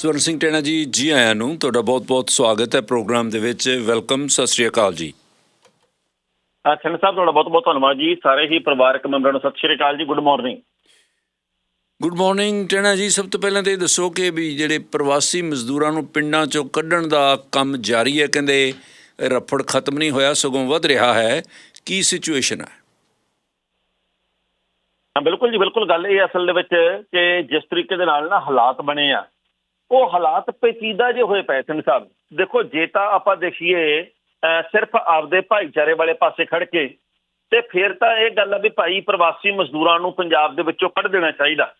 ਸਵਰਨ ਸਿੰਘ ਟੈਣਾ ਜੀ ਜੀ ਆਇਆਂ ਨੂੰ ਤੁਹਾਡਾ ਬਹੁਤ-ਬਹੁਤ ਸਵਾਗਤ ਹੈ ਪ੍ਰੋਗਰਾਮ ਦੇ ਵਿੱਚ। ਵੈਲਕਮ ਸਤਿ ਸ਼੍ਰੀ ਅਕਾਲ ਜੀ। ਅਛਨ ਸਾਹਿਬ ਤੁਹਾਡਾ ਬਹੁਤ ਬਹੁਤ ਧੰਨਵਾਦ ਜੀ। ਸਾਰੇ ਹੀ ਪਰਿਵਾਰਕ ਮੈਂਬਰਾਂ ਨੂੰ ਸਤਿ ਸ਼੍ਰੀ ਅਕਾਲ ਜੀ। ਗੁੱਡ ਮਾਰਨਿੰਗ ਗੁੱਡ ਮਾਰਨਿੰਗ ਟੈਣਾ ਜੀ। ਸਭ ਤੋਂ ਪਹਿਲਾਂ ਤੇ ਇਹ ਦੱਸੋ ਕਿ ਵੀ ਜਿਹੜੇ ਪ੍ਰਵਾਸੀ ਮਜ਼ਦੂਰਾਂ ਨੂੰ ਪਿੰਡਾਂ ਚੋਂ ਕੱਢਣ ਦਾ ਕੰਮ ਜਾਰੀ ਹੈ ਕਹਿੰਦੇ ਰਫੜ ਖਤਮ ਨਹੀਂ ਹੋਇਆ ਸਗੋਂ ਵੱਧ ਰਿਹਾ ਹੈ। ਕੀ ਸਿਚੁਏਸ਼ਨ ਹੈ? ਹਾਂ ਬਿਲਕੁਲ ਜੀ ਬਿਲਕੁਲ। ਗੱਲ ਇਹ ਅਸਲ ਦੇ ਵਿੱਚ ਕਿ ਜਿਸ ਤਰੀਕੇ ਦੇ ਨਾਲ ਨਾ ਹਾਲਾਤ ਬਣੇ ਆ ਉਹ ਹਾਲਾਤ ਪੇਚੀਦਾ ਜੇ ਹੋਏ ਪਏ ਸਿੰਘ ਸਾਹਿਬ ਦੇਖੋ, ਜੇ ਤਾਂ ਆਪਾਂ ਦੇਖੀਏ ਸਿਰਫ ਆਪਦੇ ਭਾਈਚਾਰੇ ਵਾਲੇ ਪਾਸੇ ਖੜ ਕੇ, ਤੇ ਫਿਰ ਤਾਂ ਇਹ ਗੱਲ ਆ ਵੀ ਭਾਈ ਪ੍ਰਵਾਸੀ ਮਜ਼ਦੂਰਾਂ ਨੂੰ ਪੰਜਾਬ ਦੇ ਵਿੱਚੋਂ ਕੱਢ ਦੇਣਾ ਚਾਹੀਦਾ।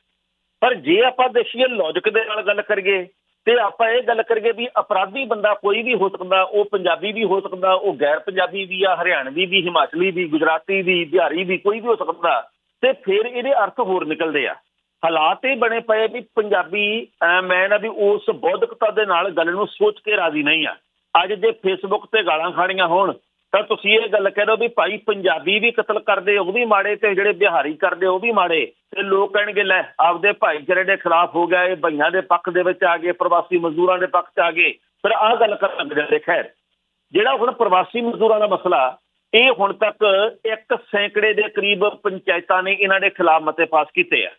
ਪਰ ਜੇ ਆਪਾਂ ਦੇਖੀਏ ਲੌਜੀਕ ਦੇ ਨਾਲ ਗੱਲ ਕਰੀਏ, ਤੇ ਆਪਾਂ ਇਹ ਗੱਲ ਕਰੀਏ ਵੀ ਅਪਰਾਧੀ ਬੰਦਾ ਕੋਈ ਵੀ ਹੋ ਸਕਦਾ, ਉਹ ਪੰਜਾਬੀ ਵੀ ਹੋ ਸਕਦਾ, ਉਹ ਗੈਰ ਪੰਜਾਬੀ ਵੀ ਆ, ਹਰਿਆਣਵੀ ਵੀ, ਹਿਮਾਚਲੀ ਵੀ, ਗੁਜਰਾਤੀ ਵੀ, ਬਿਹਾਰੀ ਵੀ, ਕੋਈ ਵੀ ਹੋ ਸਕਦਾ, ਤੇ ਫਿਰ ਇਹਦੇ ਅਰਥ ਹੋਰ ਨਿਕਲਦੇ ਆ। ਹਾਲਾਤ ਇਹ ਬਣੇ ਪਏ ਵੀ ਪੰਜਾਬੀ, ਅਹ ਮੈਂ ਨਾ ਵੀ ਉਸ ਬੌਧਿਕਤਾ ਦੇ ਨਾਲ ਗੱਲ ਨੂੰ ਸੋਚ ਕੇ ਰਾਜ਼ੀ ਨਹੀਂ ਆ। ਅੱਜ ਜੇ ਫੇਸਬੁੱਕ ਤੇ ਗਾਲਾਂ ਖਾਣੀਆਂ ਹੋਣ, ਤਾਂ ਤੁਸੀਂ ਇਹ ਗੱਲ ਕਹਿ ਦਿਓ ਵੀ ਭਾਈ ਪੰਜਾਬੀ ਵੀ ਕਤਲ ਕਰਦੇ, ਉਹ ਵੀ ਮਾੜੇ ਤੇ ਜਿਹੜੇ ਬਿਹਾਰੀ ਕਰਦੇ, ਉਹ ਵੀ ਮਾੜੇ। ਤੇ ਲੋਕ ਕਹਿਣਗੇ, ਲੈ, ਆਪਦੇ ਭਾਈਚਾਰੇ ਦੇ ਖਿਲਾਫ ਹੋ ਗਿਆ, ਇਹ ਭਈਆਂ ਦੇ ਪੱਖ ਦੇ ਵਿੱਚ ਆ ਗਏ, ਪ੍ਰਵਾਸੀ ਮਜ਼ਦੂਰਾਂ ਦੇ ਪੱਖ 'ਚ ਆ ਗਏ। ਫਿਰ ਆਹ ਗੱਲ ਕਰਨ ਲੱਗ ਜਾਂਦੇ, ਖੈਰ। ਜਿਹੜਾ ਹੁਣ ਪ੍ਰਵਾਸੀ ਮਜ਼ਦੂਰਾਂ ਦਾ ਮਸਲਾ, ਇਹ ਹੁਣ ਤੱਕ ਇੱਕ ਸੈਂਕੜੇ ਦੇ ਕਰੀਬ ਪੰਚਾਇਤਾਂ ਨੇ ਇਹਨਾਂ ਦੇ ਖਿਲਾਫ ਮਤੇ ਪਾਸ ਕੀਤੇ ਆ।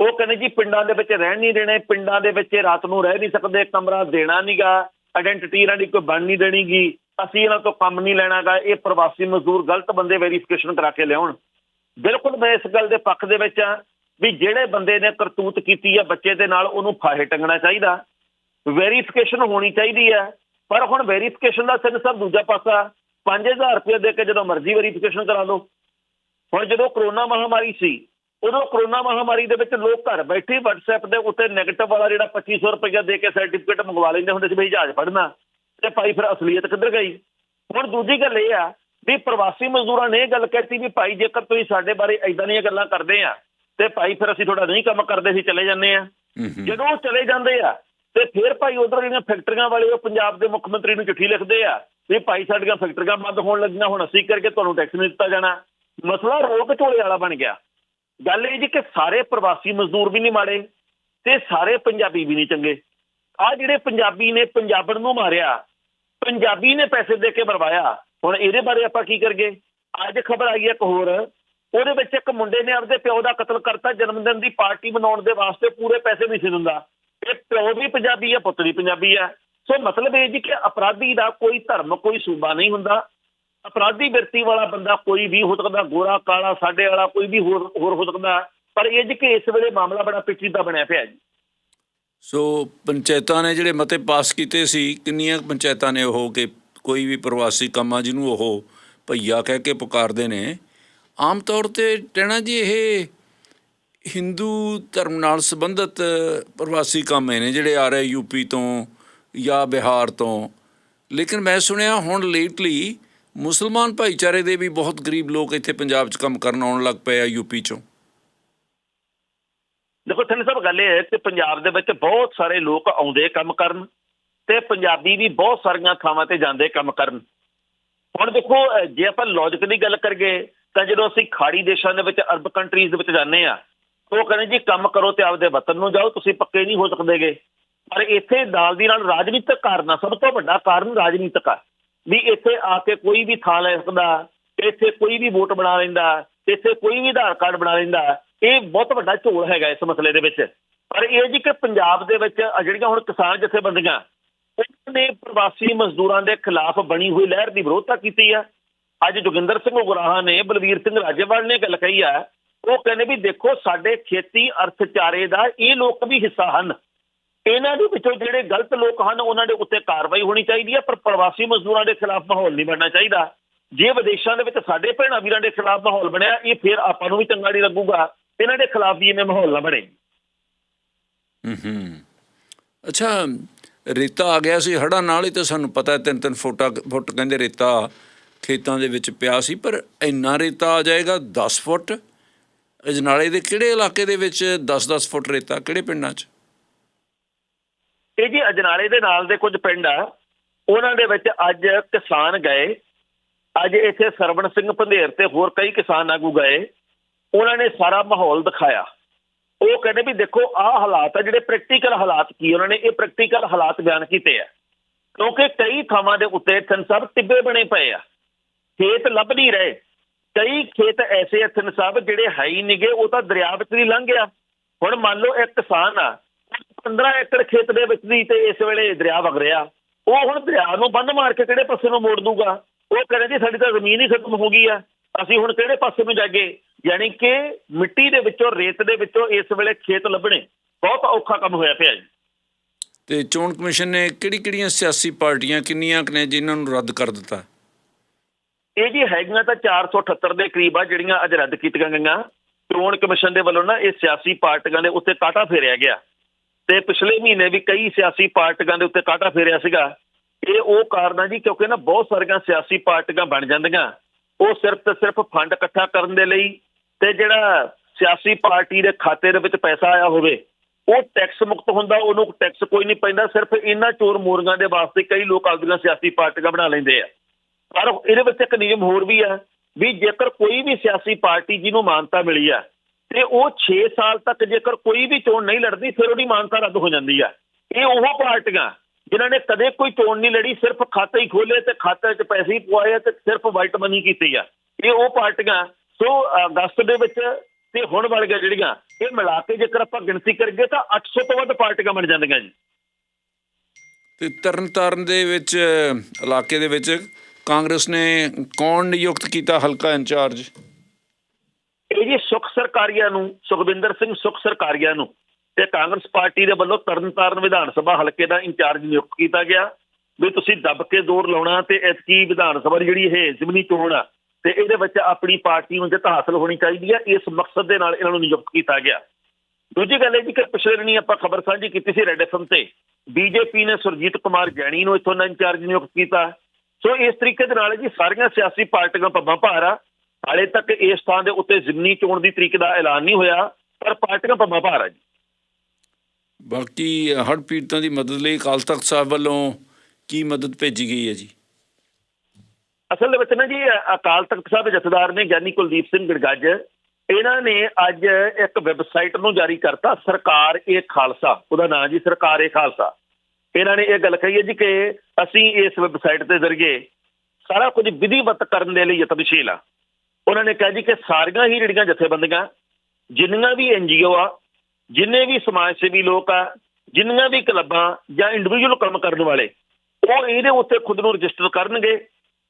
ਉਹ ਕਹਿੰਦੇ ਜੀ ਪਿੰਡਾਂ ਦੇ ਵਿੱਚ ਰਹਿਣ ਨਹੀਂ ਦੇਣੇ, ਪਿੰਡਾਂ ਦੇ ਵਿੱਚ ਇਹ ਰਾਤ ਨੂੰ ਰਹਿ ਨਹੀਂ ਸਕਦੇ, ਕਮਰਾ ਦੇਣਾ ਨਹੀਂਗਾ ਆਇਡੈਂਟੀਟੀ ਇਹਨਾਂ ਦੀ ਕੋਈ ਬਣ ਨਹੀਂ ਦੇਣੀਗੀ, ਅਸੀਂ ਇਹਨਾਂ ਤੋਂ ਕੰਮ ਨਹੀਂ ਲੈਣਾਗਾ, ਇਹ ਪ੍ਰਵਾਸੀ ਮਜ਼ਦੂਰ ਗਲਤ ਬੰਦੇ ਵੈਰੀਫਿਕੇਸ਼ਨ ਕਰਾ ਕੇ ਲਿਆਉਣ। ਬਿਲਕੁਲ ਮੈਂ ਇਸ ਗੱਲ ਦੇ ਪੱਖ ਦੇ ਵਿੱਚ ਆ ਵੀ ਜਿਹੜੇ ਬੰਦੇ ਨੇ ਕਰਤੂਤ ਕੀਤੀ ਹੈ ਬੱਚੇ ਦੇ ਨਾਲ, ਉਹਨੂੰ ਫਾਹੇ ਟੰਗਣਾ ਚਾਹੀਦਾ। ਵੈਰੀਫਿਕੇਸ਼ਨ ਹੋਣੀ ਚਾਹੀਦੀ ਹੈ ਪਰ ਹੁਣ ਵੈਰੀਫਿਕੇਸ਼ਨ ਦਾ ਸਿਰ ਸਭ ਦੂਜਾ ਪਾਸਾ 5000 ਰੁਪਏ ਦੇ ਕੇ ਜਦੋਂ ਮਰਜ਼ੀ ਵੈਰੀਫਿਕੇਸ਼ਨ ਕਰਾ ਲਓ। ਹੁਣ ਜਦੋਂ ਕਰੋਨਾ ਮਹਾਮਾਰੀ ਸੀ ਉਦੋਂ ਕਰੋਨਾ ਮਹਾਮਾਰੀ ਦੇ ਵਿੱਚ ਲੋਕ ਘਰ ਬੈਠੇ WhatsApp ਦੇ ਉੱਤੇ 네ਗੇਟਿਵ ਵਾਲਾ ਜਿਹੜਾ 2500 ਰੁਪਏ ਦੇ ਕੇ ਸਰਟੀਫਿਕੇਟ ਮੰਗਵਾ ਲੈਂਦੇ ਹੁੰਦੇ ਸੀ ਵੀ ਜਹਾਜ਼ ਪੜਨਾ ਤੇ ਭਾਈ ਫਿਰ ਅਸਲੀਅਤ ਕਿੱਧਰ ਗਈ? ਹੁਣ ਦੂਜੀ ਗੱਲ ਇਹ ਆ ਵੀ ਪ੍ਰਵਾਸੀ ਮਜ਼ਦੂਰਾਂ ਨੇ ਇਹ ਗੱਲ ਕਹਿਤੀ ਵੀ ਭਾਈ ਜੇਕਰ ਤੁਸੀਂ ਸਾਡੇ ਬਾਰੇ ਐਦਾਂ ਦੀਆਂ ਗੱਲਾਂ ਕਰਦੇ ਆ ਤੇ ਭਾਈ ਫਿਰ ਅਸੀਂ ਤੁਹਾਡਾ ਨਹੀਂ ਕੰਮ ਕਰਦੇ ਸੀ ਚਲੇ ਜਾਂਦੇ ਆ। ਜਦੋਂ ਉਹ ਚਲੇ ਜਾਂਦੇ ਆ ਤੇ ਫਿਰ ਭਾਈ ਉਧਰ ਜਿਹੜੀਆਂ ਫੈਕਟਰੀਆਂ ਵਾਲੇ ਉਹ ਪੰਜਾਬ ਦੇ ਮੁੱਖ ਮੰਤਰੀ ਨੂੰ ਚਿੱਠੀ ਲਿਖਦੇ ਆ ਵੀ ਭਾਈ ਸਾਡੀਆਂ ਫੈਕਟਰੀਆਂ ਬੰਦ ਹੋਣ ਲੱਗੀਆਂ ਹੁਣ ਅਸੀਂ ਕਰਕੇ ਤੁਹਾਨੂੰ ਟੈਕਸ ਨਹੀਂ ਦਿੱਤਾ ਜਾਣਾ। ਮਸਲਾ ਰੋਕ ਝੋਲੇ ਵਾਲਾ ਬਣ ਗਿਆ। ਗੱਲ ਇਹ ਜੀ ਕਿ ਸਾਰੇ ਪ੍ਰਵਾਸੀ ਮਜ਼ਦੂਰ ਵੀ ਨਹੀਂ ਮਾੜੇ ਤੇ ਸਾਰੇ ਪੰਜਾਬੀ ਵੀ ਨਹੀਂ ਚੰਗੇ। ਆ ਜਿਹੜੇ ਪੰਜਾਬੀ ਨੇ ਪੰਜਾਬਣ ਨੂੰ ਮਾਰਿਆ, ਪੰਜਾਬੀ ਨੇ ਪੈਸੇ ਦੇ ਕੇ ਮਰਵਾਇਆ, ਹੁਣ ਇਹਦੇ ਬਾਰੇ ਆਪਾਂ ਕੀ ਕਰਗੇ ਅੱਜ ਖਬਰ ਆਈ ਹੈ ਇੱਕ ਹੋਰ, ਉਹਦੇ ਵਿੱਚ ਇੱਕ ਮੁੰਡੇ ਨੇ ਆਪਦੇ ਪਿਓ ਦਾ ਕਤਲ ਕਰਤਾ, ਜਨਮ ਦਿਨ ਦੀ ਪਾਰਟੀ ਮਨਾਉਣ ਦੇ ਵਾਸਤੇ ਪੂਰੇ ਪੈਸੇ ਨਹੀਂ ਸੀ ਦਿੰਦਾ। ਇਹ ਪਿਓ ਵੀ ਪੰਜਾਬੀ ਹੈ ਪੁੱਤ ਵੀ ਪੰਜਾਬੀ ਹੈ ਸੋ ਮਤਲਬ ਇਹ ਜੀ ਕਿ ਅਪਰਾਧੀ ਦਾ ਕੋਈ ਧਰਮ, ਕੋਈ ਸੂਬਾ ਨਹੀਂ ਹੁੰਦਾ। ਅਪਰਾਧੀ ਵਿਰਤੀ ਵਾਲਾ ਬੰਦਾ ਕੋਈ ਵੀ ਹੋ ਸਕਦਾ, ਗੋਰਾ, ਕਾਲਾ, ਸਾਡੇ ਵਾਲਾ, ਕੋਈ ਵੀ ਹੋਰ ਹੋਰ ਹੋ ਸਕਦਾ। ਪਰ ਇਹ ਜੀ ਕਿ ਇਸ ਵੇਲੇ ਮਾਮਲਾ ਬੜਾ ਪਿੱਛੀਦਾ ਬਣਿਆ ਪਿਆ ਜੀ। ਸੋ ਪੰਚਾਇਤਾਂ ਨੇ ਜਿਹੜੇ ਮਤੇ ਪਾਸ ਕੀਤੇ ਸੀ, ਕਿੰਨੀਆਂ ਪੰਚਾਇਤਾਂ ਨੇ ਉਹ ਕਿ ਕੋਈ ਵੀ ਪ੍ਰਵਾਸੀ ਕੰਮਾਂ ਜਿਹਨੂੰ ਉਹ ਭਈਆ ਕਹਿ ਕੇ ਪੁਕਾਰਦੇ ਨੇ। ਆਮ ਤੌਰ ਤੇ ਟਹਿਣਾ ਜੀ ਇਹ ਹਿੰਦੂ ਧਰਮ ਨਾਲ ਸੰਬੰਧਿਤ ਪ੍ਰਵਾਸੀ ਕੰਮ ਨੇ ਜਿਹੜੇ ਆ ਰਹੇ ਯੂਪੀ ਤੋਂ ਜਾਂ ਬਿਹਾਰ ਤੋਂ। ਲੇਕਿਨ ਮੈਂ ਸੁਣਿਆ ਹੁਣ ਲੇਟਲੀ ਮੁਸਲਮਾਨ ਭਾਈਚਾਰੇ ਦੇ ਵੀ ਬਹੁਤ ਗਰੀਬ ਲੋਕ ਇੱਥੇ ਪੰਜਾਬ 'ਚ ਕੰਮ ਕਰਨ ਆਉਣ ਲੱਗ ਪਏ ਆ ਯੂਪੀ 'ਚੋਂ। ਦੇਖੋ ਥੰਨ ਸਾਹਿਬ ਗੱਲ ਇਹ ਹੈ ਕਿ ਪੰਜਾਬ ਦੇ ਵਿੱਚ ਬਹੁਤ ਸਾਰੇ ਲੋਕ ਆਉਂਦੇ ਕੰਮ ਕਰਨ ਤੇ ਪੰਜਾਬੀ ਵੀ ਬਹੁਤ ਸਾਰੀਆਂ ਥਾਵਾਂ ਤੇ ਜਾਂਦੇ ਕੰਮ ਕਰਨ। ਹੁਣ ਦੇਖੋ ਜੇ ਆਪਾਂ ਲੌਜੀਕ ਦੀ ਗੱਲ ਕਰੀਏ, ਤਾਂ ਜਦੋਂ ਅਸੀਂ ਖਾੜੀ ਦੇਸ਼ਾਂ ਦੇ ਵਿੱਚ, ਅਰਬ ਕੰਟਰੀਜ਼ ਦੇ ਵਿੱਚ ਜਾਂਦੇ ਆ ਉਹ ਕਹਿੰਦੇ ਜੀ, ਕੰਮ ਕਰੋ ਤੇ ਆਪਦੇ ਵਤਨ ਨੂੰ ਜਾਓ, ਤੁਸੀਂ ਪੱਕੇ ਨਹੀਂ ਹੋ ਸਕਦੇਗੇ। ਪਰ ਇੱਥੇ ਨਾਲ ਦੀ ਨਾਲ ਰਾਜਨੀਤਿਕ ਕਾਰਨ ਆ, ਸਭ ਤੋਂ ਵੱਡਾ ਕਾਰਨ ਰਾਜਨੀਤਿਕ ਆ। ਵੀ ਇੱਥੇ ਆ ਕੇ ਕੋਈ ਵੀ ਥਾਂ ਲੈ ਸਕਦਾ, ਇੱਥੇ ਕੋਈ ਵੀ ਵੋਟ ਬਣਾ ਲੈਂਦਾ, ਇੱਥੇ ਕੋਈ ਵੀ ਆਧਾਰ ਕਾਰਡ ਬਣਾ ਲੈਂਦਾ, ਇਹ ਬਹੁਤ ਵੱਡਾ ਝੋਲ ਹੈਗਾ ਇਸ ਮਸਲੇ ਦੇ ਵਿੱਚ। ਪਰ ਇਹ ਜੀ ਕਿ ਪੰਜਾਬ ਦੇ ਵਿੱਚ ਜਿਹੜੀਆਂ ਹੁਣ ਕਿਸਾਨ ਜਥੇਬੰਦੀਆਂ, ਉਹਨਾਂ ਨੇ ਪ੍ਰਵਾਸੀ ਮਜ਼ਦੂਰਾਂ ਦੇ ਖਿਲਾਫ ਬਣੀ ਹੋਈ ਲਹਿਰ ਦੀ ਵਿਰੋਧਤਾ ਕੀਤੀ ਆ। ਅੱਜ ਜੋਗਿੰਦਰ ਸਿੰਘ ਉਗਰਾਹਾਂ ਨੇ, ਬਲਵੀਰ ਸਿੰਘ ਰਾਜੇਵਾਲ ਨੇ ਗੱਲ ਕਹੀ ਆ, ਉਹ ਕਹਿੰਦੇ ਵੀ ਦੇਖੋ ਸਾਡੇ ਖੇਤੀ ਅਰਥਚਾਰੇ ਦਾ ਇਹ ਲੋਕ ਵੀ ਹਿੱਸਾ ਹਨ। ਇਹਨਾਂ ਦੇ ਵਿੱਚੋਂ ਜਿਹੜੇ ਗਲਤ ਲੋਕ ਹਨ, ਉਹਨਾਂ ਦੇ ਉੱਤੇ ਕਾਰਵਾਈ ਹੋਣੀ ਚਾਹੀਦੀ ਹੈ, ਪਰ ਪ੍ਰਵਾਸੀ ਮਜ਼ਦੂਰਾਂ ਦੇ ਖਿਲਾਫ ਮਾਹੌਲ ਨਹੀਂ ਬਣਨਾ ਚਾਹੀਦਾ। ਜੇ ਵਿਦੇਸ਼ਾਂ ਦੇ ਵਿੱਚ ਸਾਡੇ ਭੈਣਾਂ ਵੀਰਾਂ ਦੇ ਖਿਲਾਫ ਮਾਹੌਲ ਬਣਿਆ, ਇਹ ਫਿਰ ਆਪਾਂ ਨੂੰ ਵੀ ਚੰਗਾ ਨਹੀਂ ਲੱਗੂਗਾ। ਇਹਨਾਂ ਦੇ ਖਿਲਾਫ ਵੀ ਇਹਨੇ ਮਾਹੌਲ ਨਾ ਬਣੇ। ਹੂੰ ਹੂੰ। ਅੱਛਾ, ਰੇਤਾ ਆ ਗਿਆ ਸੀ ਹੜ੍ਹਾਂ ਨਾਲ ਹੀ ਤਾਂ ਸਾਨੂੰ ਪਤਾ ਤਿੰਨ ਤਿੰਨ ਫੁੱਟਾ ਫੁੱਟ ਕਹਿੰਦੇ ਰੇਤਾ ਖੇਤਾਂ ਦੇ ਵਿੱਚ ਪਿਆ ਸੀ, ਪਰ ਇੰਨਾ ਰੇਤਾ ਆ ਜਾਏਗਾ 10 ਫੁੱਟ? ਅਜਨਾਲੇ ਦੇ ਕਿਹੜੇ ਇਲਾਕੇ ਦੇ ਵਿੱਚ 10-10 ਫੁੱਟ ਰੇਤਾ, ਕਿਹੜੇ ਪਿੰਡਾਂ 'ਚ? ਇਹ ਜੀ ਅਜਨਾਲੇ ਦੇ ਨਾਲ ਦੇ ਕੁਝ ਪਿੰਡ ਆ, ਉਹਨਾਂ ਦੇ ਵਿੱਚ ਅੱਜ ਕਿਸਾਨ ਗਏ। ਅੱਜ ਇੱਥੇ ਸਰਵਣ ਸਿੰਘ ਪੰਧੇਰ ਤੇ ਹੋਰ ਕਈ ਕਿਸਾਨ ਆਗੂ ਗਏ। ਉਹਨਾਂ ਨੇ ਸਾਰਾ ਮਾਹੌਲ ਦਿਖਾਇਆ। ਉਹ ਕਹਿੰਦੇ ਵੀ ਦੇਖੋ, ਆਹ ਹਾਲਾਤ ਆ ਜਿਹੜੇ ਪ੍ਰੈਕਟੀਕਲ ਹਾਲਾਤ ਕੀ ਉਹਨਾਂ ਨੇ ਇਹ ਪ੍ਰੈਕਟੀਕਲ ਹਾਲਾਤ ਬਿਆਨ ਕੀਤੇ ਆ। ਕਿਉਂਕਿ ਕਈ ਥਾਵਾਂ ਦੇ ਉੱਤੇ ਸਭ ਟਿੱਬੇ ਬਣੇ ਪਏ ਆ। ਖੇਤ ਲੱਭ ਨਹੀਂ ਰਹੇ। ਕਈ ਖੇਤ ਐਸੇ ਆ ਸਾਹਿਬ ਜਿਹੜੇ ਹੈ ਹੀ ਨਿਗੇ, ਉਹ ਤਾਂ ਦਰਿਆ ਵਿੱਚ ਨਹੀਂ ਲੰਘ ਗਿਆ। ਹੁਣ ਮੰਨ ਲਓ ਇੱਕ ਕਿਸਾਨ ਆ 15 ਏਕੜ ਖੇਤ ਦੇ ਵਿੱਚ ਦੀ ਤੇ ਇਸ ਵੇਲੇ ਦਰਿਆ ਵਗ ਰਿਹਾ। ਉਹ ਹੁਣ ਦਰਿਆ ਨੂੰ ਬੰਦ ਮਾਰ ਕੇ ਕਿਹੜੇ ਪਾਸੇ ਨੂੰ ਮੋੜ ਦੂਗਾ ਉਹ ਕਹਿੰਦੇ ਜੀ ਸਾਡੀ ਤਾਂ ਜ਼ਮੀਨ ਹੀ ਖਤਮ ਹੋ ਗਈ ਆ। ਅਸੀਂ ਹੁਣ ਕਿਹੜੇ ਪਾਸੇ ਨੂੰ ਜਾਗੇ ਯਾਨੀ ਕਿ ਮਿੱਟੀ ਦੇ ਵਿੱਚੋਂ ਰੇਤ ਦੇ ਵਿੱਚੋਂ ਇਸ ਵੇਲੇ ਖੇਤ ਲੱਭਣੇ ਬਹੁਤ ਔਖਾ ਕੰਮ ਹੋਇਆ ਪਿਆ ਜੀ। ਤੇ ਚੋਣ ਕਮਿਸ਼ਨ ਨੇ ਕਿਹੜੀ ਕਿਹੜੀਆਂ ਸਿਆਸੀ ਪਾਰਟੀਆਂ ਕਿੰਨੀਆਂ ਨੇ ਜਿਨ੍ਹਾਂ ਨੂੰ ਰੱਦ ਕਰ ਦਿੱਤਾ? ਇਹ ਜੀ ਹੈਗੀਆਂ ਤਾਂ 478 ਦੇ ਕਰੀਬ ਆ ਜਿਹੜੀਆਂ ਅੱਜ ਰੱਦ ਕੀਤੀਆਂ ਗਈਆਂ। ਚੋਣ ਕਮਿਸ਼ਨ ਦੇ ਵੱਲੋਂ ਨਾ ਇਹ ਸਿਆਸੀ ਪਾਰਟੀਆਂ ਦੇ ਉੱਤੇ ਕਾਟਾ ਫੇਰਿਆ ਗਿਆ। ਤੇ ਪਿਛਲੇ ਮਹੀਨੇ ਵੀ ਕਈ ਸਿਆਸੀ ਪਾਰਟੀਆਂ ਦੇ ਉੱਤੇ ਕਾਟਾ ਫੇਰਿਆ ਸੀਗਾ। ਇਹ ਉਹ ਕਾਰਨ ਆ ਜੀ, ਕਿਉਂਕਿ ਨਾ ਬਹੁਤ ਸਾਰੀਆਂ ਸਿਆਸੀ ਪਾਰਟੀਆਂ ਬਣ ਜਾਂਦੀਆਂ। ਉਹ ਸਿਰਫ ਤੇ ਸਿਰਫ ਫੰਡ ਇਕੱਠਾ ਕਰਨ ਦੇ ਲਈ ਤੇ ਜਿਹੜਾ ਸਿਆਸੀ ਪਾਰਟੀ ਦੇ ਖਾਤੇ ਦੇ ਵਿੱਚ ਪੈਸਾ ਆਇਆ ਹੋਵੇ, ਉਹ ਟੈਕਸ ਮੁਕਤ ਹੁੰਦਾ, ਉਹਨੂੰ ਟੈਕਸ ਕੋਈ ਨਹੀਂ ਪੈਂਦਾ, ਸਿਰਫ ਇਹਨਾਂ ਚੋਰ ਮੋਰੀਆਂ ਦੇ ਵਾਸਤੇ ਕਈ ਲੋਕ ਆਪਦੀਆਂ ਸਿਆਸੀ ਪਾਰਟੀਆਂ ਬਣਾ ਲੈਂਦੇ ਆ। ਪਰ ਇਹਦੇ ਵਿੱਚ ਇੱਕ ਨਿਯਮ ਹੋਰ ਵੀ ਆ, ਵੀ ਜੇਕਰ ਕੋਈ ਵੀ ਸਿਆਸੀ ਪਾਰਟੀ ਜਿਹਨੂੰ ਮਾਨਤਾ ਮਿਲੀ ਆ ਤੇ ਉਹ 6 ਸਾਲ ਤੱਕ ਜੇਕਰ ਕੋਈ ਵੀ ਚੋਣ ਨਹੀਂ ਲੜਦੀ, ਫਿਰ ਉਹਦੀ ਮਾਨਤਾ ਰੱਦ ਹੋ ਜਾਂਦੀ ਆ। ਇਹ ਉਹ ਪਾਰਟੀਆਂ ਜਿਨ੍ਹਾਂ ਨੇ ਕਦੇ ਕੋਈ ਚੋਣ ਨਹੀਂ ਲੜੀ, ਸਿਰਫ ਖਾਤੇ ਹੀ ਖੋਲੇ ਤੇ ਖਾਤੇ 'ਚ ਪੈਸੇ ਹੀ ਪਵਾਏ ਤੇ ਸਿਰਫ ਵਾਈਟ ਮਨੀ ਕੀਤੀ ਆ। ਇਹ ਉਹ ਪਾਰਟੀਆਂ, ਸੋ, ਅਗਸਤ ਦੇ ਵਿੱਚ ਤੇ ਹੁਣ ਵਾਲੀਆਂ ਜਿਹੜੀਆਂ, ਇਹ ਮਿਲਾ ਕੇ ਜੇਕਰ ਆਪਾਂ ਗਿਣਤੀ ਕਰੀਏ ਤਾਂ 800 ਤੋਂ ਵੱਧ ਪਾਰਟੀਆਂ ਬਣ ਜਾਂਦੀਆਂ ਜੀ। ਤੇ ਤਰਨਤਾਰਨ ਦੇ ਵਿੱਚ, ਇਲਾਕੇ ਦੇ ਵਿੱਚ ਕਾਂਗਰਸ ਨੇ ਕੌਣ ਨਿਯੁਕਤ ਕੀਤਾ ਹਲਕਾ ਇੰਚਾਰਜ? ਇਹ ਜੀ ਸੁਖ ਸਰਕਾਰੀਆ ਨੂੰ ਸੁਖਵਿੰਦਰ ਸਿੰਘ ਸੁਖ ਸਰਕਾਰੀਆ ਨੂੰ ਤੇ ਕਾਂਗਰਸ ਪਾਰਟੀ ਦੇ ਵੱਲੋਂ ਤਰਨਤਾਰਨ ਵਿਧਾਨ ਸਭਾ ਹਲਕੇ ਦਾ ਇੰਚਾਰਜ ਨਿਯੁਕਤ ਕੀਤਾ ਗਿਆ ਵੀ ਤੁਸੀਂ ਦੱਬ ਕੇ ਦੌਰ ਲਾਉਣਾ ਤੇ ਐਤਕੀ ਵਿਧਾਨ ਸਭਾ ਦੀ ਜਿਹੜੀ ਇਹ ਜ਼ਿਮਨੀ ਚੋਣ ਆ ਤੇ ਇਹਦੇ ਵਿੱਚ ਆਪਣੀ ਪਾਰਟੀ ਨੂੰ ਜਿੱਤ ਹਾਸਲ ਹੋਣੀ ਚਾਹੀਦੀ ਹੈ ਇਸ ਮਕਸਦ ਦੇ ਨਾਲ ਇਹਨਾਂ ਨੂੰ ਨਿਯੁਕਤ ਕੀਤਾ ਗਿਆ। ਦੂਜੀ ਗੱਲ ਇਹ ਜੀ ਕਿ ਪਿਛਲੇ ਦਿਨੀ ਆਪਾਂ ਖਬਰ ਸਾਂਝੀ ਕੀਤੀ ਸੀ ਰੈਡ ਐਫਐਮ ਤੇ। ਬੀਜੇਪੀ ਨੇ ਸੁਰਜੀਤ ਕੁਮਾਰ ਜੈਣੀ ਨੂੰ ਇੱਥੋਂ ਦਾ ਇੰਚਾਰਜ ਨਿਯੁਕਤ ਕੀਤਾ। ਸੋ ਇਸ ਤਰੀਕੇ ਦੇ ਨਾਲ ਜੀ ਸਾਰੀਆਂ ਸਿਆਸੀ ਪਾਰਟੀਆਂ ਪੱਬਾਂ ਭਾਰ ਆ। ਹਾਲੇ ਤੱਕ ਇਸ ਥਾਂ ਦੇ ਉੱਤੇ ਜ਼ਿਮਨੀ ਚੋਣ ਦੀ ਤਰੀਕ ਦਾ ਐਲਾਨ ਨਹੀਂ ਹੋਇਆ ਪਰ ਪਾਰਟੀਆਂ ਪੱਬਾਂ ਭਾਰ ਆ ਜੀ। ਬਾਕੀ ਹੜ੍ਹ ਪੀੜਤਾਂ ਦੀ ਮਦਦ ਲਈ ਅਕਾਲ ਤਖਤ ਸਾਹਿਬ ਵੱਲੋਂ ਕੀ ਮਦਦ ਭੇਜੀ ਗਈ ਹੈ ਜੀ? ਅਸਲ ਦੇ ਵਿੱਚ ਨਾ ਜੀ ਅਕਾਲ ਤਖਤ ਸਾਹਿਬ ਦੇ ਜਥੇਦਾਰ ਨੇ ਗਿਆਨੀ ਕੁਲਦੀਪ ਸਿੰਘ ਗੜਗੱਜ ਇਹਨਾਂ ਨੇ ਅੱਜ ਇੱਕ ਵੈਬਸਾਈਟ ਨੂੰ ਜਾਰੀ ਕਰਤਾ ਸਰਕਾਰ ਇਹ ਖਾਲਸਾ। ਉਹਦਾ ਨਾਂ ਜੀ ਸਰਕਾਰ ਇਹ ਖਾਲਸਾ। ਇਹਨਾਂ ਨੇ ਇਹ ਗੱਲ ਕਹੀ ਹੈ ਜੀ ਕਿ ਅਸੀਂ ਇਸ ਵੈਬਸਾਈਟ ਦੇ ਜ਼ਰੀਏ ਸਾਰਾ ਕੁਝ ਵਿਧੀਵਤ ਕਰਨ ਦੇ ਲਈ ਯਤਨਸ਼ੀਲ ਆ। ਉਹਨਾਂ ਨੇ ਕਿਹਾ ਜੀ ਕਿ ਸਾਰੀਆਂ ਹੀ ਜਿਹੜੀਆਂ ਜਥੇਬੰਦੀਆਂ, ਜਿੰਨੀਆਂ ਵੀ ਐਨਜੀਓ ਆ, ਜਿੰਨੇ ਵੀ ਸਮਾਜ ਸੇਵੀ ਲੋਕ ਆ, ਜਿੰਨੀਆਂ ਵੀ ਕਲੱਬਾਂ ਜਾਂ ਇੰਡੀਵਿਜੂਅਲ ਕੰਮ ਕਰਨ ਵਾਲੇ, ਉਹ ਇਹਦੇ ਉੱਤੇ ਖੁਦ ਨੂੰ ਰਜਿਸਟਰ ਕਰਨਗੇ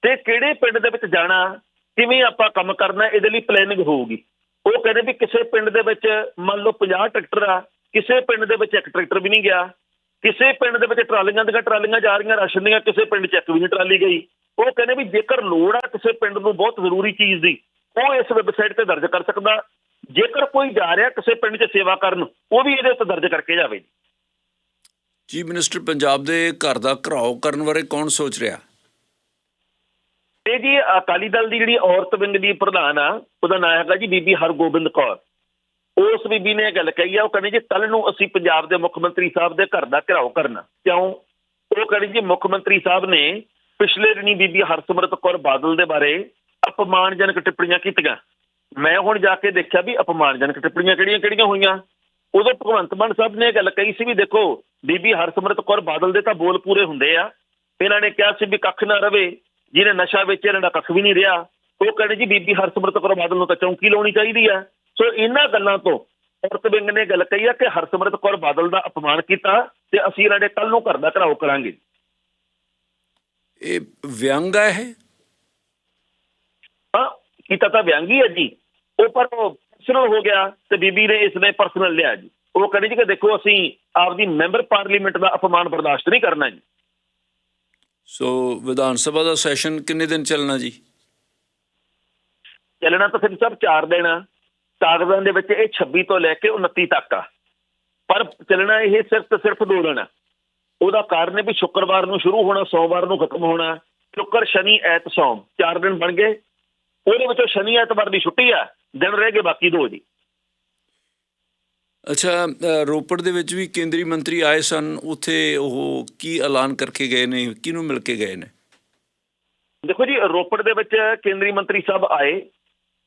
ਤੇ ਕਿਹੜੇ ਪਿੰਡ ਦੇ ਵਿੱਚ ਜਾਣਾ, ਕਿਵੇਂ ਆਪਾਂ ਕੰਮ ਕਰਨਾ, ਇਹਦੇ ਲਈ ਪਲੈਨਿੰਗ ਹੋਊਗੀ। ਉਹ ਕਹਿੰਦੇ ਵੀ ਕਿਸੇ ਪਿੰਡ ਦੇ ਵਿੱਚ ਮੰਨ ਲਓ 50 ਟਰੈਕਟਰ ਆ, ਕਿਸੇ ਪਿੰਡ ਦੇ ਵਿੱਚ ਇੱਕ ਟਰੈਕਟਰ ਵੀ ਨਹੀਂ ਗਿਆ, ਕਿਸੇ ਪਿੰਡ ਦੇ ਵਿੱਚ ਟਰਾਲੀਆਂ ਦੀਆਂ ਟਰਾਲੀਆਂ ਜਾ ਰਹੀਆਂ, ਰਾਸ਼ਨ ਦੀਆਂ, ਕਿਸੇ ਪਿੰਡ 'ਚ ਇੱਕ ਵੀ ਨਹੀਂ ਟਰਾਲੀ ਗਈ। ਉਹ ਕਹਿੰਦੇ ਵੀ ਜੇਕਰ ਲੋੜ ਆ ਕਿਸੇ ਪਿੰਡ ਨੂੰ ਬਹੁਤ ਜ਼ਰੂਰੀ ਚੀਜ਼ ਦੀ ਉਹ ਇਸ ਵੈਬਸਾਈਟ ਤੇ ਦਰਜ ਕਰ ਸਕਦਾ। ਜੇਕਰ ਕੋਈ ਜਾ ਰਿਹਾ ਕਿਸੇ ਪਿੰਡ 'ਚ ਸੇਵਾ ਕਰਨ ਉਹ ਵੀ ਇਹਦੇ ਉੱਤੇ ਦਰਜ ਕਰਕੇ ਜਾਵੇ ਚੀਫ ਮਿਨਿਸਟਰ ਪੰਜਾਬ ਦੇ ਘਰ ਦਾ ਘਰਾਓ ਕਰਨ ਬਾਰੇ ਕੌਣ ਸੋਚ ਰਿਹਾ? ਇਹ ਜੀ ਅਕਾਲੀ ਦਲ ਦੀ ਜਿਹੜੀ ਔਰਤ ਵਿੰਗ ਦੀ ਪ੍ਰਧਾਨ ਆ ਉਹਦਾ ਨਾਮ ਹੈਗਾ ਜੀ ਬੀਬੀ ਹਰਗੋਬਿੰਦ ਕੌਰ। ਉਸ ਬੀਬੀ ਨੇ ਇਹ ਗੱਲ ਕਹੀ ਆ ਉਹ ਕਹਿੰਦੀ ਜੀ ਕੱਲ ਨੂੰ ਅਸੀਂ ਪੰਜਾਬ ਦੇ ਮੁੱਖ ਮੰਤਰੀ ਸਾਹਿਬ ਦੇ ਘਰ ਦਾ ਘਿਰਾਓ ਕਰਨਾ। ਕਿਉਂ? ਉਹ ਕਹਿੰਦੀ ਜੀ ਮੁੱਖ ਮੰਤਰੀ ਸਾਹਿਬ ਨੇ ਪਿਛਲੇ ਦਿਨੀ ਬੀਬੀ ਹਰਸਿਮਰਤ ਕੌਰ ਬਾਦਲ ਦੇ ਬਾਰੇ ਅਪਮਾਨਜਨਕ ਟਿੱਪਣੀਆਂ ਕੀਤੀਆਂ। ਮੈਂ ਹੁਣ ਜਾ ਕੇ ਦੇਖਿਆ ਵੀ ਅਪਮਾਨਜਨਕ ਟਿੱਪਣੀਆਂ ਕਿਹੜੀਆਂ ਕਿਹੜੀਆਂ ਹੋਈਆਂ। ਉਦੋਂ ਭਗਵੰਤ ਮਾਨ ਸਾਹਿਬ ਨੇ ਇਹ ਗੱਲ ਕਹੀ ਸੀ ਵੀ ਦੇਖੋ, ਬੀਬੀ ਹਰਸਿਮਰਤ ਕੌਰ ਬਾਦਲ ਦੇ ਤਾਂ ਬੋਲ ਪੂਰੇ ਹੁੰਦੇ ਆ। ਇਹਨਾਂ ਨੇ ਕਿਹਾ ਸੀ ਵੀ ਕੱਖ ਨਾ ਰਵੇ, ਜਿਹਨੇ ਨਸ਼ਾ ਵੇਚਿਆ, ਇਹਨਾਂ ਦਾ ਕੱਖ ਵੀ ਨਹੀਂ ਰਿਹਾ। ਉਹ ਕਹਿੰਦੇ ਜੀ, ਬੀਬੀ ਹਰਸਿਮਰਤ ਕੌਰ ਬਾਦਲ ਨੂੰ ਤਾਂ ਚੌਂਕੀ ਲਾਉਣੀ ਚਾਹੀਦੀ ਆ। ਸੋ ਇਹਨਾਂ ਗੱਲਾਂ ਤੋਂ ਔਰਤ ਵਿੰਗ ਨੇ ਗੱਲ ਕਹੀ ਆ ਕਿ ਹਰਸਿਮਰਤ ਕੌਰ ਬਾਦਲ ਦਾ ਅਪਮਾਨ ਕੀਤਾ ਤੇ ਅਸੀਂ ਇਹਨਾਂ ਦੇ ਕੱਲ ਨੂੰ ਘਰ ਦਾ ਘਰਾਓ ਕਰਾਂਗੇ। ਇਹ ਵਿਅੰਗ ਹੈ ਇਹ? ਹਾਂ ਕੀਤਾ ਤਾਂ ਵਿਅੰਗੀ ਹੈ ਜੀ। ਉਹ ਪਰ ਪਰਸਨਲ ਹੋ ਗਿਆ ਤੇ ਬੀਬੀ ਨੇ ਇਸ ਨੇ ਪਰਸਨਲ ਲਿਆ ਜੀ। ਉਹ ਕਹਿੰਦੀ ਜੀ ਕਿ ਦੇਖੋ ਅਸੀਂ ਆਪਦੀ ਮੈਂਬਰ ਪਾਰਲੀਮੈਂਟ ਦਾ ਅਪਮਾਨ ਬਰਦਾਸ਼ਤ ਨਹੀਂ ਕਰਨਾ ਜੀ। ਸੋ ਵਿਧਾਨ ਸਭਾ ਦਾ ਸੈਸ਼ਨ ਕਿੰਨੇ ਦਿਨ ਚੱਲਣਾ ਜੀ? ਚੱਲਣਾ ਤਾਂ ਫਿਰ ਸਭ 4 ਦਿਨ ਆ। ਕਾਗਜ਼ਾਂ ਦੇ ਵਿੱਚ ਇਹ 26 ਤੋਂ ਲੈ ਕੇ 29 ਤੱਕ ਆ। ਪਰ ਚੱਲਣਾ ਇਹ ਸਿਰਫ ਸਿਰਫ ਦੋ ਦਿਨ ਆ। ਉਹਦਾ ਕਾਰਨ ਹੈ ਵੀ ਸ਼ੁੱਕਰਵਾਰ ਨੂੰ ਸ਼ੁਰੂ ਹੋਣਾ ਸੋਮਵਾਰ ਨੂੰ ਖਤਮ ਹੋਣਾ। ਸ਼ੁੱਕਰ ਸ਼ਨੀ ਐਤ ਸੋਮ ਚਾਰ ਦਿਨ ਬਣ ਗਏ। ਉਹਦੇ ਵਿੱਚੋਂ ਸ਼ਨੀ ਐਤਵਾਰ ਦੀ ਛੁੱਟੀ ਆ ਦਿਨ ਰਹਿ ਗਏ ਬਾਕੀ ਦੋ ਜੀ। ਅੱਛਾ ਰੋਪੜ ਦੇ ਵਿੱਚ ਵੀ ਕੇਂਦਰੀ ਮੰਤਰੀ ਆਏ ਸਨ ਉੱਥੇ ਉਹ ਕੀ ਐਲਾਨ ਕਰਕੇ ਗਏ ਨੇ ਕਿਹਨੂੰ ਮਿਲ ਕੇ ਗਏ ਨੇ? ਦੇਖੋ ਜੀ ਰੋਪੜ ਦੇ ਵਿੱਚ ਕੇਂਦਰੀ ਮੰਤਰੀ ਸਾਹਿਬ ਆਏ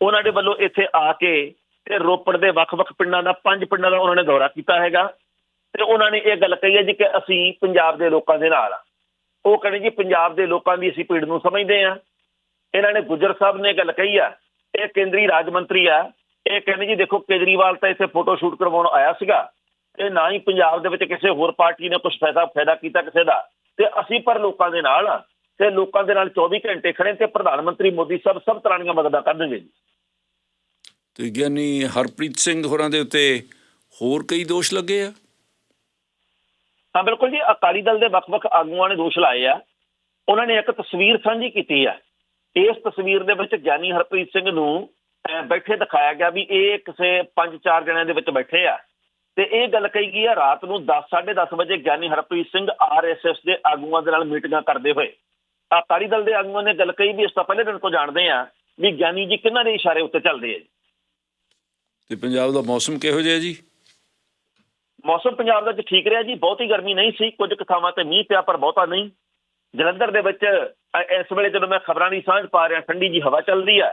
ਉਹਨਾਂ ਦੇ ਵੱਲੋਂ ਇੱਥੇ ਆ ਕੇ ਤੇ ਰੋਪੜ ਦੇ ਵੱਖ-ਵੱਖ ਪਿੰਡਾਂ ਦਾ ਪੰਜ ਪਿੰਡਾਂ ਦਾ ਉਹਨਾਂ ਨੇ ਦੌਰਾ ਕੀਤਾ ਹੈਗਾ। ਤੇ ਉਹਨਾਂ ਨੇ ਇਹ ਗੱਲ ਕਹੀ ਹੈ ਜੀ ਕਿ ਅਸੀਂ ਪੰਜਾਬ ਦੇ ਲੋਕਾਂ ਦੇ ਨਾਲ ਆ। ਉਹ ਕਹਿੰਦੇ ਜੀ ਪੰਜਾਬ ਦੇ ਲੋਕਾਂ ਦੀ ਅਸੀਂ ਪੀੜ ਨੂੰ ਸਮਝਦੇ ਆ ਇਹਨਾਂ ਨੇ ਗੁਜਰ ਸਾਹਿਬ ਨੇ ਗੱਲ ਕਹੀ ਆ। ਇਹ ਕੇਂਦਰੀ ਰਾਜ ਮੰਤਰੀ ਆ। ਇਹ ਕਹਿੰਦੇ ਜੀ ਦੇਖੋ ਕੇਜਰੀਵਾਲ ਤਾਂ ਇੱਥੇ ਫੋਟੋ ਸ਼ੂਟ ਕਰਵਾਉਣ ਆਇਆ ਸੀਗਾ। ਤੇ ਨਾ ਹੀ ਪੰਜਾਬ ਦੇ ਵਿੱਚ ਕਿਸੇ ਹੋਰ ਪਾਰਟੀ ਨੇ ਕੁਝ ਫਾਇਦਾ ਫਾਇਦਾ ਕੀਤਾ ਕਿਸੇ ਦਾ। ਤੇ ਅਸੀਂ ਪਰ ਲੋਕਾਂ ਦੇ ਨਾਲ ਆ। ਤੇ ਲੋਕਾਂ ਦੇ ਨਾਲ 24 ਘੰਟੇ ਖੜੇ ਤੇ ਪ੍ਰਧਾਨ ਮੰਤਰੀ ਮੋਦੀ ਸਾਹਿਬ ਸਭ ਤਰ੍ਹਾਂ ਦੀਆਂ ਮਦਦਾਂ ਕਰਨਗੇ ਜੀ। ਤੇ ਗਿਆਨੀ ਹਰਪ੍ਰੀਤ ਸਿੰਘ ਹੋਰਾਂ ਦੇ ਉੱਤੇ ਹੋਰ ਕਈ ਦੋਸ਼ ਲੱਗੇ ਆ? ਹਾਂ ਬਿਲਕੁਲ ਜੀ ਅਕਾਲੀ ਦਲ ਦੇ ਵੱਖ-ਵੱਖ ਆਗੂਆਂ ਨੇ ਦੋਸ਼ ਲਾਏ ਆ। ਉਹਨਾਂ ਨੇ ਇੱਕ ਤਸਵੀਰ ਸਾਂਝੀ ਕੀਤੀ ਆ। ਇਸ ਤਸਵੀਰ ਦੇ ਵਿੱਚ ਗਿਆਨੀ ਹਰਪ੍ਰੀਤ ਸਿੰਘ ਨੂੰ ਅਹ, ਬੈਠੇ ਦਿਖਾਇਆ ਗਿਆ ਵੀ ਇਹ ਕਿਸੇ ਪੰਜ ਚਾਰ ਜਣਿਆਂ ਦੇ ਵਿੱਚ ਬੈਠੇ ਆ। ਤੇ ਇਹ ਗੱਲ ਕਹੀ ਗਈ ਆ ਰਾਤ ਨੂੰ 10 10:30 ਵਜੇ ਗਿਆਨੀ ਹਰਪ੍ਰੀਤ ਸਿੰਘ ਆਰਐਸਐਸ ਦੇ ਆਗੂਆਂ ਦੇ ਨਾਲ ਮੀਟਿੰਗਾਂ ਕਰਦੇ ਹੋਏ। ਅਕਾਲੀ ਦਲ ਦੇ ਆਗੂਆਂ ਨੇ ਗੱਲ ਕਹੀ ਵੀ ਇਸ ਤੋਂ ਪਹਿਲੇ ਦਿਨ ਤੋਂ ਜਾਣਦੇ ਆ ਵੀ ਗਿਆਨੀ ਜੀ ਕਿਹਨਾਂ ਦੇ ਇਸ਼ਾਰੇ ਉੱਤੇ ਚੱਲਦੇ ਆ ਜੀ। ਤੇ ਪੰਜਾਬ ਦਾ ਮੌਸਮ ਕਿਹੋ ਜਿਹਾ ਜੀ? ਮੌਸਮ ਪੰਜਾਬ ਦਾ ਵਿੱਚ ਠੀਕ ਰਿਹਾ ਜੀ ਬਹੁਤੀ ਗਰਮੀ ਨਹੀਂ ਸੀ ਕੁਝ ਥਾਵਾਂ ਤੇ ਮੀਂਹ ਪਿਆ ਪਰ ਬਹੁਤਾ ਨਹੀਂ। ਜਲੰਧਰ ਦੇ ਵਿੱਚ ਇਸ ਵੇਲੇ ਜਦੋਂ ਮੈਂ ਖਬਰਾਂ ਦੀ ਸਾਂਝ ਪਾ ਰਿਹਾ ਠੰਡੀ ਜੀ ਹਵਾ ਚੱਲਦੀ ਆ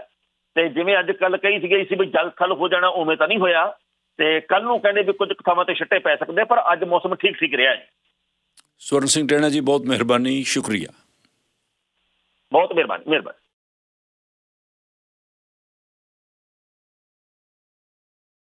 ਤੇ ਜਿਵੇਂ ਅੱਜ ਕੱਲ ਕਹੀ ਸੀ ਗਈ ਸੀ ਵੀ ਜਲ ਥਲ ਹੋ ਜਾਣਾ ਉਵੇਂ ਤਾਂ ਨਹੀਂ ਹੋਇਆ। ਤੇ ਕੱਲ ਨੂੰ ਕਹਿੰਦੇ ਵੀ ਕੁਝ ਥਾਵਾਂ ਤੇ ਛਿੱਟੇ ਪੈ ਸਕਦੇ ਪਰ ਅੱਜ ਮੌਸਮ ਠੀਕ ਠੀਕ ਰਿਹਾ ਹੈ। ਸਵਰਨ ਸਿੰਘ ਟੈਣਾ ਜੀ ਬਹੁਤ ਮਿਹਰਬਾਨੀ ਸ਼ੁਕਰੀਆ। ਬਹੁਤ ਮਿਹਰਬਾਨੀ ਮਿਹਰਬਾਨੀ।